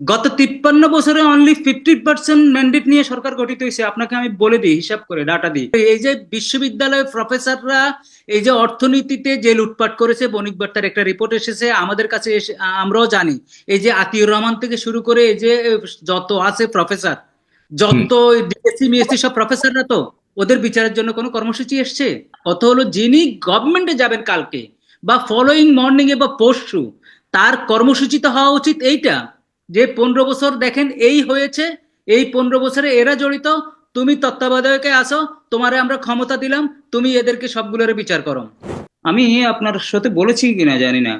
গত তিপ্পান্ন বছরে অনলি ফিফটি পার্সেন্ট ম্যান্ডেট নিয়ে সরকার গঠিত হয়েছে। আপনাকে আমি বলে দিই হিসাব করে ডাটা দিই এই যে বিশ্ববিদ্যালয়ের প্রফেসররা এই যে অর্থনীতিতে যে লুটপাট করেছে বণিক বার্তার একটা রিপোর্ট এসেছে আমাদের কাছে এসে আমরাও জানি। এই যে আতিউর রহমান থেকে শুরু করে এই যে যত আছে প্রফেসর যত ডিএসসি মিএসসি সব প্রফেসররা তো ওদের বিচারের জন্য কোনো কর্মসূচি এসছে? কত হলো যিনি গভর্নমেন্টে যাবেন কালকে বা ফলোয়িং মর্নিং এ বা পরশু তার কর্মসূচি তো হওয়া উচিত এইটা। যে পনেরো বছর দেখেন এই হয়েছে, এই পনেরো বছরে এরা জড়িত, তুমি তত্ত্বাবধায়কে আসো, তোমারে আমরা ক্ষমতা দিলাম, তুমি এদেরকে সবগুলোর বিচার করো। আমি আপনার সাথে বলেছি কিনা জানি না।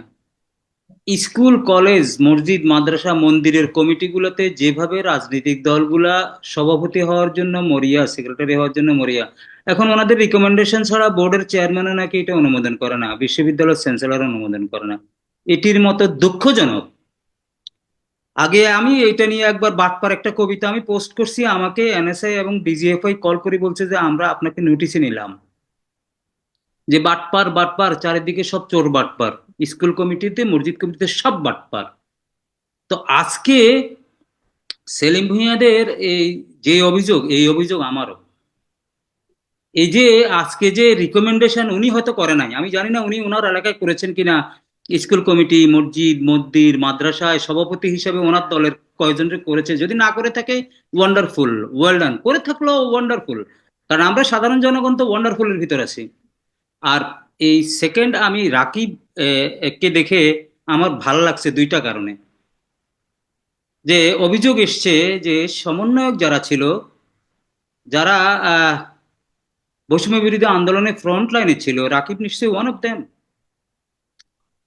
স্কুল, কলেজ, মসজিদ, মাদ্রাসা, মন্দিরের কমিটিগুলোতে যেভাবে রাজনৈতিক দলগুলা সভাপতি হওয়ার জন্য মরিয়া, সেক্রেটারি হওয়ার জন্য মরিয়া, এখন ওনাদের রিকমেন্ডেশন ছাড়া বোর্ডের চেয়ারম্যানও নাকি এটা অনুমোদন করে না, বিশ্ববিদ্যালয়ের চ্যান্সেলর অনুমোদন করে না। এটির মতো দুঃখজনক আগে আমি এটা নিয়ে একবার বাটপার একটা কবিতা আমি পোস্ট করছি, আমাকে এনএসআই এবং ডিজিএফআই কল করে বলছে যে, আমরা আপনাকে নোটিশে নিলাম। যে বাটপার বাটপার চারিদিকে সব চোর বাটপার স্কুল কমিটিতে, মসজিদ কমিটিতে সব বাটপার তো আজকে সেলিম ভুঁইয়াদের এই যে অভিযোগ, এই অভিযোগ আমারও। এই যে আজকে যে রিকমেন্ডেশন উনি হয়তো করে নাই, আমি জানি না উনি ওনার এলাকায় করেছেন কিনা। স্কুল কমিটি, মসজিদ, মন্দির মাদ্রাসায় সভাপতি হিসেবে ওনার দলের কয়জনের করেছে? যদি না করে থাকে ওয়ান্ডারফুল ওয়েল ডান করে থাকলেও ওয়ান্ডারফুল কারণ আমরা সাধারণ জনগণ তো ওয়ান্ডারফুলের ভিতর আছি। আর এই সেকেন্ড আমি রাকিব কে দেখে আমার ভালো লাগছে দুইটা কারণে। যে অভিযোগ এসছে যে সমন্বয়ক যারা ছিল, যারা বৈষম্য বিরোধী আন্দোলনে ফ্রন্ট লাইনে ছিল, রাকিব নিশ্চয়ই ওয়ান অফ দেম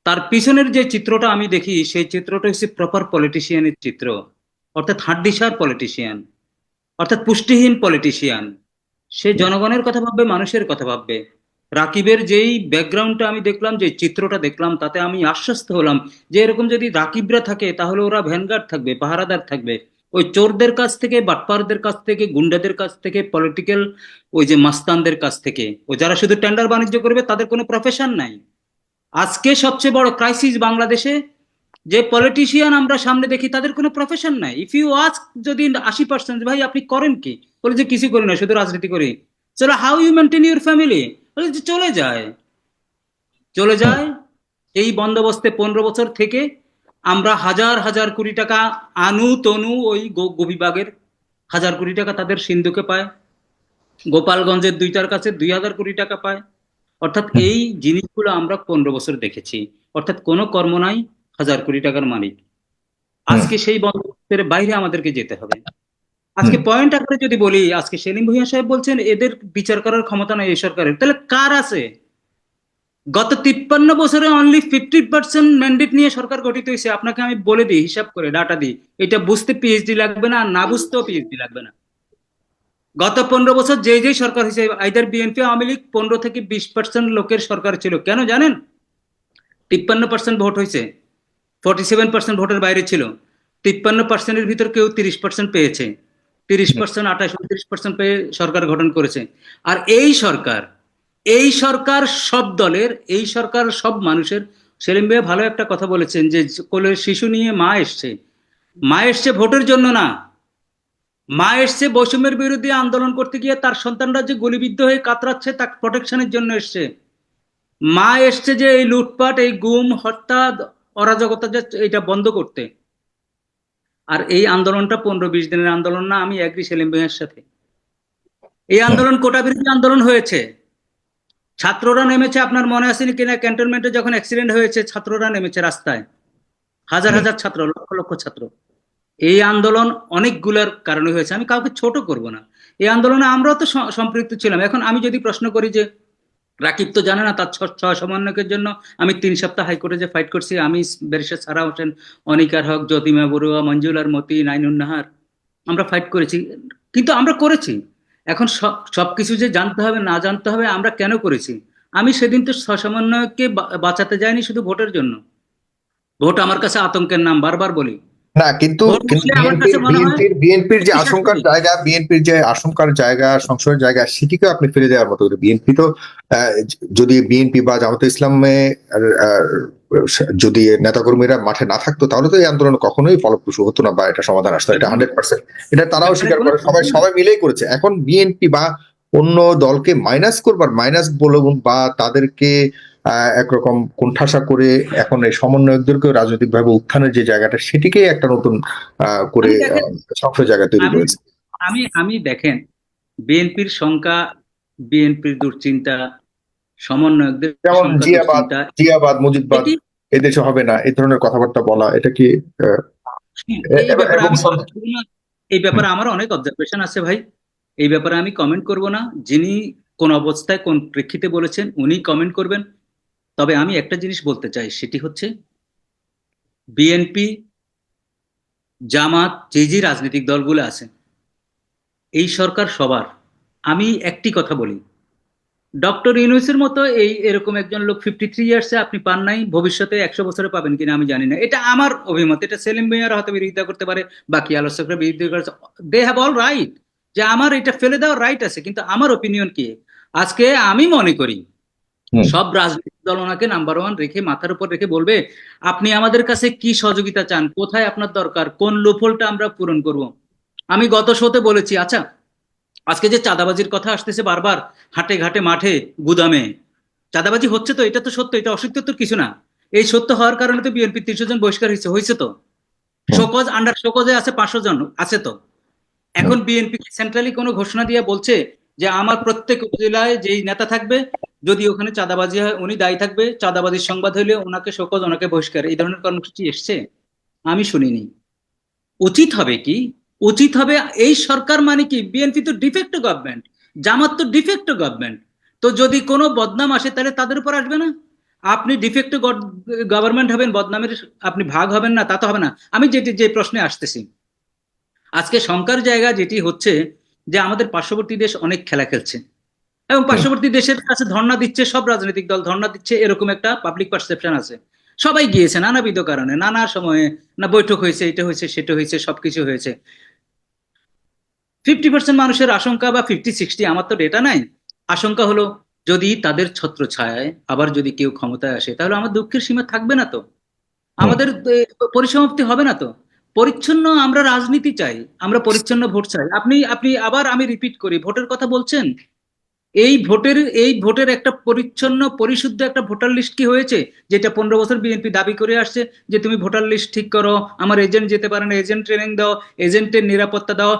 তার পিছনের যে চিত্রটা আমি দেখি সেই চিত্রটা হচ্ছে প্রপার পলিটিশিয়ানের চিত্র। অর্থাৎ হাড্ডিসার পলিটিশিয়ান অর্থাৎ পুষ্টিহীন পলিটিশিয়ান সে জনগণের কথা ভাববে মানুষের কথা ভাববে। রাকিবের যেই ব্যাকগ্রাউন্ডটা আমি দেখলাম যে চিত্রটা দেখলাম তাতে আমি আশ্বস্ত হলাম যে এরকম যদি রাকিবরা থাকে তাহলে ওরা ভ্যানগার্ড থাকবে পাহারাদার থাকবে। ওই চোরদের কাছ থেকে বাটপারদের কাছ থেকে গুন্ডাদের কাছ থেকে পলিটিক্যাল ওই যে মাস্তানদের কাছ থেকে ও যারা শুধু টেন্ডার বাণিজ্য করবে তাদের কোনো প্রফেশন নাই। আজকে সবচেয়ে বড় ক্রাইসিস বাংলাদেশে, যে পলিটিশিয়ান আমরা সামনে দেখি, তাদের কোনো প্রফেশন নাই। ইফ ইউ আস্ক যদি আশি পার্সেন্ট ভাই, আপনি করেন কি? বলে যে কিছু করি না, শুধু রাজনীতি করি। চলো how you maintain your family বলে যে, চলে যায়। চলে যায়। এই বন্দোবস্তে পনেরো বছর থেকে আমরা হাজার হাজার কোটি টাকা আনু, তনু, ওই গোবিবাগের হাজার কোটি টাকা তাদের সিন্ধুকে পায়। গোপালগঞ্জের দুইটার কাছে দুই হাজার কোটি টাকা পায়। অর্থাৎ এই জিনিসগুলো আমরা পনেরো বছর দেখেছি। অর্থাৎ কোনো কর্ম নাই হাজার কোটি টাকার মালিক। আজকে সেই বন্দোবস্তের বাইরে আমাদেরকে যেতে হবে। আজকে পয়েন্ট আকারে যদি বলি আজকে সেলিম ভুইয়া সাহেব বলছেন এদের বিচার করার ক্ষমতা নাই এই সরকারের। তাহলে কার আছে? গত তিপ্পান্ন বছরে অনলি ফিফটি পার্সেন্ট ম্যান্ডেট নিয়ে সরকার গঠিত হয়েছে। আপনাকে আমি বলে দিই হিসাব করে ডাটা দিই। এটা বুঝতে পিএইচডি লাগবে না না বুঝতেও পিএইচডি লাগবে না। গত পনেরো বছর যে যেই সরকার হয়েছে আইদার বিএনপি আওয়ামী লীগ, পনেরো থেকে বিশ পার্সেন্ট লোকের সরকার ছিল। কেন জানেন? তিপ্পান্ন পার্সেন্ট ভোট হয়েছে ফর্টি সেভেন পার্সেন্ট ভোটের বাইরে ছিল। তিপ্পান্ন পার্সেন্টের ভিতর কেউ তিরিশ পার্সেন্ট পেয়েছে। তিরিশ পার্সেন্ট আঠাশ, উনত্রিশ পার্সেন্ট পেয়ে সরকার গঠন করেছে। আর এই সরকার এই সরকার সব দলের, এই সরকার সব মানুষের, সেলিম ভাই ভালো একটা কথা বলেছেন যে কোলের শিশু নিয়ে মা এসছে। মা এসছে ভোটের জন্য না। মা এসছে বৈষম্যের বিরুদ্ধে আন্দোলন করতে গিয়ে তার সন্তানরা যে গুলিবিদ্ধ হয়ে কাতরাচ্ছে তার প্রোটেকশনের জন্য এসছে। মা এসছে যে এই লুটপাট, এই গুম, হত্যা, অরাজকতা যে এটা বন্ধ করতে। আর এই আন্দোলনটা পনেরো বিশ দিনের আন্দোলন না, আমি একই সেলিম ভাইয়ের সাথে। এই আন্দোলন কোটা বিরোধী আন্দোলন হয়েছে। ছাত্ররা নেমেছে, আপনার মনে আছে কিনা? ক্যান্টনমেন্টে যখন অ্যাক্সিডেন্ট হয়েছে, ছাত্ররা নেমেছে রাস্তায়। হাজার হাজার ছাত্র, লক্ষ লক্ষ ছাত্র। এই আন্দোলন অনেকগুলোর কারণে হয়েছে। আমি কাউকে ছোট করব না। এই আন্দোলনে আমরাও তো সম্পৃক্ত ছিলাম। এখন আমি যদি প্রশ্ন করি যে রাকিব তো জানে না, তার ছয় সমন্বয়কের জন্য আমি তিন সপ্তাহ হাইকোর্টে যে ফাইট করছি, আমি ব্যারিস্টার সারা হোসেন, অনিকার হক, জ্যোতিমা বড়ুয়া মঞ্জুলার মতি, নাইনুন নাহার, আমরা ফাইট করেছি। কিন্তু আমরা করেছি। এখন সব সব কিছু যে জানতে হবে, না জানতে হবে, আমরা কেন করেছি? আমি সেদিন তো সমন্বয়কে বাঁচাতে যাইনি শুধু ভোটের জন্য। ভোট আমার কাছে আতঙ্কের নাম, বারবার বলি। না কিন্তু বিএনপির বিএনপির যে আশঙ্কার জায়গা বিএনপির যে আশঙ্কার জায়গা সংশয়ের জায়গা সেটিকে আপনি ফেলে দেওয়ার মতো বিএনপি তো আহ, যদি বিএনপি বা জামাতে ইসলামে যদি নেতাকর্মীরা মাঠে না থাকতো তাহলে তো এই আন্দোলন কখনোই ফলপ্রসূ হতো না বা এটা সমাধান আসতো এটা হান্ড্রেড পার্সেন্ট এটা তারাও স্বীকার করে সবাই সবাই মিলেই করেছে। এখন বিএনপি বা অন্য দলকে মাইনাস করবার মাইনাস বলুন বা তাদেরকে একরকম কোণঠাসা করে এখন এই সমন্বয়কদেরকে রাজনৈতিকভাবে উত্থানের যে জায়গাটা সেটিকেই একটা নতুন করে সংশয় জায়গা তৈরি করেছে আমি আমি দেখেন বিএনপির সংখ্যা বিএনপির দুশ্চিন্তা সমন্বয়কদের যেমন জিয়াবাদ, জিয়াবাদ মুজিববাদ এটি এদেশে হবে না এই ধরনের কথাবার্তা বলা এটা কি না। এই ব্যাপারে আমার অনেক অবজারভেশন আছে ভাই এই ব্যাপারে আমি কমেন্ট করব না। যিনি কোন অবস্থায়, কোন প্রেক্ষিতে বলেছেন, উনি কমেন্ট করবেন। তবে আমি একটা জিনিস বলতে চাই, সেটি হচ্ছে বিএনপি জামাত, যে যে রাজনৈতিক দলগুলো আছে, এই সরকার সবার। আমি একটি কথা বলি, ডক্টর ইউনুসের মতো এই এরকম একজন লোক ফিফটি থ্রি ইয়ার্সে আপনি পান নাই, ভবিষ্যতে একশো বছরে পাবেন কিনা আমি জানি না। এটা আমার অভিমত, এটা সেলিম মিয়ার হয়তো বিরোধিতা করতে পারে, বাকি আলোচকরা বিরোধিতা করছে। দে হ্যাভ অল রাইট যে আমার এটা ফেলে দেওয়ার রাইট আছে কিন্তু আমার ওপিনিয়ন কি? আজকে আমি মনে করি সব রাজনৈতিক দল ওনাকে নাম্বার ওয়ান রেখে মাথার উপর রেখে বলবে আপনি আমাদের কাছে কি সহযোগিতা চান? কোথায় আপনার দরকার? কোন লোফলটা আমরা পূরণ করব? আমি গত শোতে বলেছি আচ্ছা আজকে যে চাঁদাবাজির কথা আসতেছে বারবার হাটে ঘাটে মাঠে গুদামে চাঁদাবাজি হচ্ছে তো এটা তো সত্য এটা অসত্য তো কিছু না। এই সত্য হওয়ার কারণে তো বিএনপি তিনশো জন বহিষ্কার হয়েছে হয়েছে তো। শোকজ আন্ডার শোকজে আছে পাঁচশো জন আছে তো। এখন বিএনপি সেন্ট্রালি কোনো ঘোষণা দিয়ে বলছে যে আমার প্রত্যেক উপজেলায় যেই নেতা থাকবে যদি ওখানে চাঁদাবাজি হয় উনি দায়ী থাকবে। চাঁদাবাজির সংবাদ হলে ওনাকে শোকজ ওনাকে বহিষ্কার। এই ধরনের কর্মসূচি এসছে? আমি শুনিনি। উচিত হবে কি? উচিত হবে এই সরকার মানে কি? বিএনপি তো ডিফেক্ট গভর্নমেন্ট জামাত তো ডিফেক্ট গভর্নমেন্ট তো যদি কোনো বদনাম আসে তাহলে তাদের উপর আসবে না? আপনি ডিফেক্ট গভর্নমেন্ট হবেন বদনামের আপনি ভাগ হবেন না তা তো হবে না। আমি যেটি যে প্রশ্নে আসতেছি। আজকে শঙ্কার জায়গা যেটি হচ্ছে যে আমাদের পার্শ্ববর্তী দেশ অনেক খেলা খেলছে। এবং পার্শ্ববর্তী দেশের কাছে ধর্ণা দিচ্ছে, সব রাজনৈতিক দল ধর্ণা দিচ্ছে, এরকম একটা পাবলিক পারসেপশন আছে। সবাই গিয়েছে নানাবিধ কারণে, নানা সময়ে, না বৈঠক হয়েছে, এটা হয়েছে, সেটা হয়েছে, সবকিছু হয়েছে। ফিফটি পার্সেন্ট মানুষের আশঙ্কা বা ফিফটি সিক্সটি আমার তো ডেটা নাই। আশঙ্কা হলো, যদি তাদের ছত্র ছায় আবার যদি কেউ ক্ষমতায় আসে, তাহলে আমার দুঃখের সীমা থাকবে না তো। আমাদের পরিসমাপ্তি হবে না তো। পরিচ্ছন্ন আমরা রাজনীতি চাই, আমরা পরিচ্ছন্ন ভোট চাই। আপনি আপনি আবার আমি রিপিট করি, ভোটের কথা বলছেন? এই ভোটের এই ভোটের একটা পরিচ্ছন্ন, পরিশুদ্ধ একটা ভোটার লিস্ট কি হয়েছে? যেটা পনেরো বছর বিএনপি দাবি করে আসছে যে তুমি ভোটার লিস্ট ঠিক করো, আমার এজেন্ট যেতে পারে না এজেন্ট ট্রেনিং দাও এজেন্টের নিরাপত্তা দাও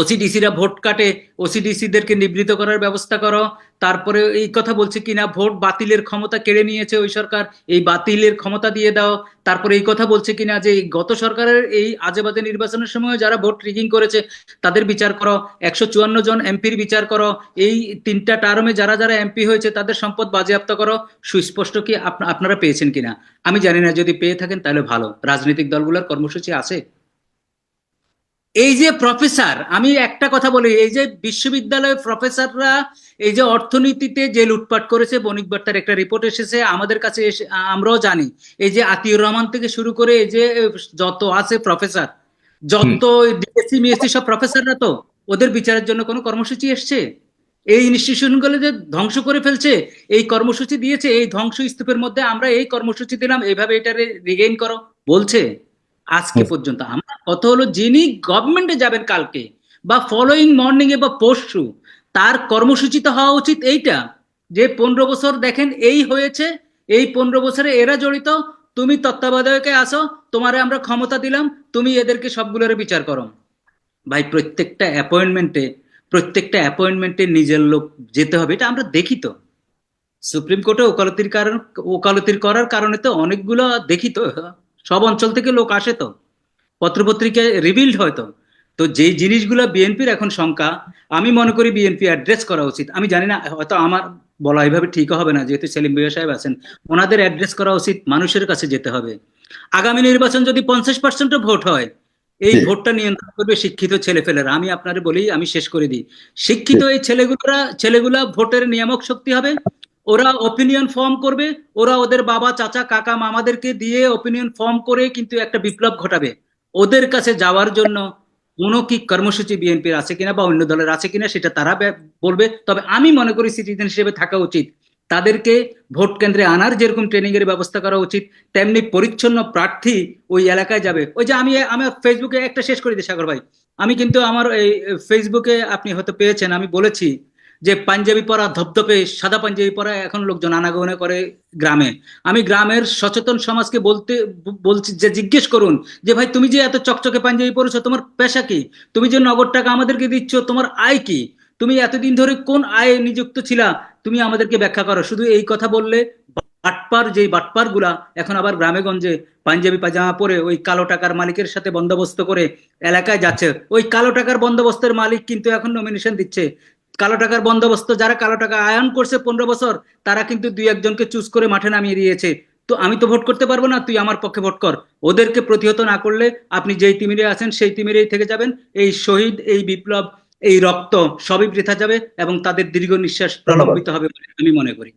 ওসিডিসিরা ভোট কাটে ওসিডিসিদেরকে নিবৃত করার ব্যবস্থা করো তারপরে এই কথা বলছে কিনা, ভোট বাতিলের ক্ষমতা কেড়ে নিয়েছে ওই সরকার, এই বাতিলের ক্ষমতা দিয়ে দাও। তারপরে এই কথা বলছে কিনা যে গত সরকারের এই আজেবাজে নির্বাচনের সময় যারা ভোট রিগিং করেছে, তাদের বিচার করো। একশো চুয়ান্ন জন এমপির বিচার করো। এই তিনটা টার্মে যারা যারা এমপি হয়েছে, তাদের সম্পদ বাজেয়াপ্ত করো। সুস্পষ্ট কি আপনা- আপনারা পেয়েছেন কিনা? আমি জানি না, যদি পেয়ে থাকেন তাহলে ভালো। রাজনৈতিক দলগুলোর কর্মসূচি আছে? এই যে প্রফেসর আমি একটা কথা বলি এই যে বিশ্ববিদ্যালয়ের প্রফেসররা এই যে অর্থনীতিতে যে লুটপাট করেছে বণিক বার্তার একটা রিপোর্ট এসেছে আমাদের কাছে এসে আমরাও জানি এই যে আতিউর রহমান থেকে শুরু করে এই যে যত আছে প্রফেসর যত ডিএসসি মিএসসি সব প্রফেসররা তো ওদের বিচারের জন্য কোনো কর্মসূচি এসছে? এই ইনস্টিটিউশনগুলো যে ধ্বংস করে ফেলছে এই কর্মসূচি দিয়েছে এই ধ্বংস স্তূপের মধ্যে আমরা এই কর্মসূচি দিলাম এইভাবে এটা রিগেইন করো বলছে। আজকে পর্যন্ত। আমার কথা হলো যিনি গভর্নমেন্টে যাবেন কালকে বা ফলোয়িং মর্নিং এ বা পরশু তার কর্মসূচিতে হওয়া উচিত এইটা যে পনেরো বছর দেখেন এই হয়েছে এই পনেরো বছরে এরা জড়িত তুমি তত্ত্বাবধায়কে আসো তোমারে আমরা ক্ষমতা দিলাম তুমি এদেরকে সবগুলোর বিচার করো। ভাই প্রত্যেকটা অ্যাপয়েন্টমেন্টে প্রত্যেকটা অ্যাপয়েন্টমেন্টে নিজের লোক যেতে হবে এটা আমরা দেখি তো। সুপ্রিম কোর্টে ওকালতির কারণ ওকালতির করার কারণে তো অনেকগুলো দেখি তো। সব অঞ্চল থেকে লোক আসে তো। পত্রপত্রিকায় রিভিল্ড হয়তো তো। যে জিনিসগুলো বিএনপির এখন শঙ্কা আমি মনে করি বিএনপি অ্যাড্রেস করা উচিত। আমি জানি না হয়তো আমার বলা এইভাবে ঠিক হবে না যেহেতু সেলিম বিয়া সাহেব আছেন। ওনাদের অ্যাড্রেস করা উচিত মানুষের কাছে যেতে হবে। আগামী নির্বাচন যদি পঞ্চাশ পার্সেন্ট ভোট হয় এই ভোটটা নিয়ন্ত্রণ করবে শিক্ষিত ছেলেফেলেরা আমি আপনারে বলি আমি শেষ করে দিই। শিক্ষিত এই ছেলেগুলোরা ছেলেগুলা ভোটের নিয়ামক শক্তি হবে। ওরা ওপিনিয়ন ফর্ম করবে, ওরা ওদের বাবা, চাচা, কাকা, মামাদেরকে দিয়ে ওপিনিয়ন ফর্ম করে কিন্তু একটা বিপ্লব ঘটাবে। ওদের কাছে যাওয়ার জন্য কোনো কি কর্মসূচি বিএনপির আছে কিনা বা অন্য দলের আছে কিনা সেটা তারা বলবে। তবে আমি মনে করি সিটিজেন হিসেবে থাকা উচিত। তাদেরকে ভোট কেন্দ্রে আনার যেরকম ট্রেনিং এর ব্যবস্থা করা উচিত, তেমনি পরিচ্ছন্ন প্রার্থী ওই এলাকায় যাবে। ওই যে আমি আমার ফেসবুকে একটা শেষ করে দিই সাগর ভাই। আমি কিন্তু আমার এই ফেসবুকে আপনি হয়তো পেয়েছেন, আমি বলেছি যে পাঞ্জাবি পরা ধপধপে, সাদা পাঞ্জাবি পরা এখন লোকজন আনাগোনা করে গ্রামে। আমি গ্রামের সচেতন সমাজকে বলতে, বলছি যে জিজ্ঞেস করুন যে, ভাই, তুমি যে এত চকচকে পাঞ্জাবি পরেছো, তোমার পেশা কি? তুমি যে নগদ টাকা আমাদেরকে দিচ্ছ, তোমার আয় কি? তুমি এতদিন ধরে কোন আয়ে নিযুক্ত ছিলা? তুমি আমাদেরকে ব্যাখ্যা করো। শুধু এই কথা বললে বাটপার, যেই বাটপারগুলা এখন আবার গ্রামে গঞ্জে পাঞ্জাবি পাজামা পরে ওই কালো টাকার মালিকের সাথে বন্দোবস্ত করে এলাকায় যাচ্ছে। ওই কালো টাকার বন্দোবস্তের মালিক কিন্তু এখন নমিনেশন দিচ্ছে। কালো টাকার বন্দোবস্ত যারা কালো টাকা আয়ন করছে পনেরো বছর তারা কিন্তু দুই একজনকে চুজ করে মাঠে নামিয়ে দিয়েছে। তো আমি তো ভোট করতে পারব না তুই আমার পক্ষে ভোট কর। ওদেরকে প্রতিহত না করলে আপনি যেই তিমিরে আছেন সেই তিমিরেই থেকে যাবেন। এই শহীদ এই বিপ্লব এই রক্ত সবই বৃথা যাবে এবং তাদের দীর্ঘ নিঃশ্বাস প্রলম্বিত হবে বলে আমি মনে করি।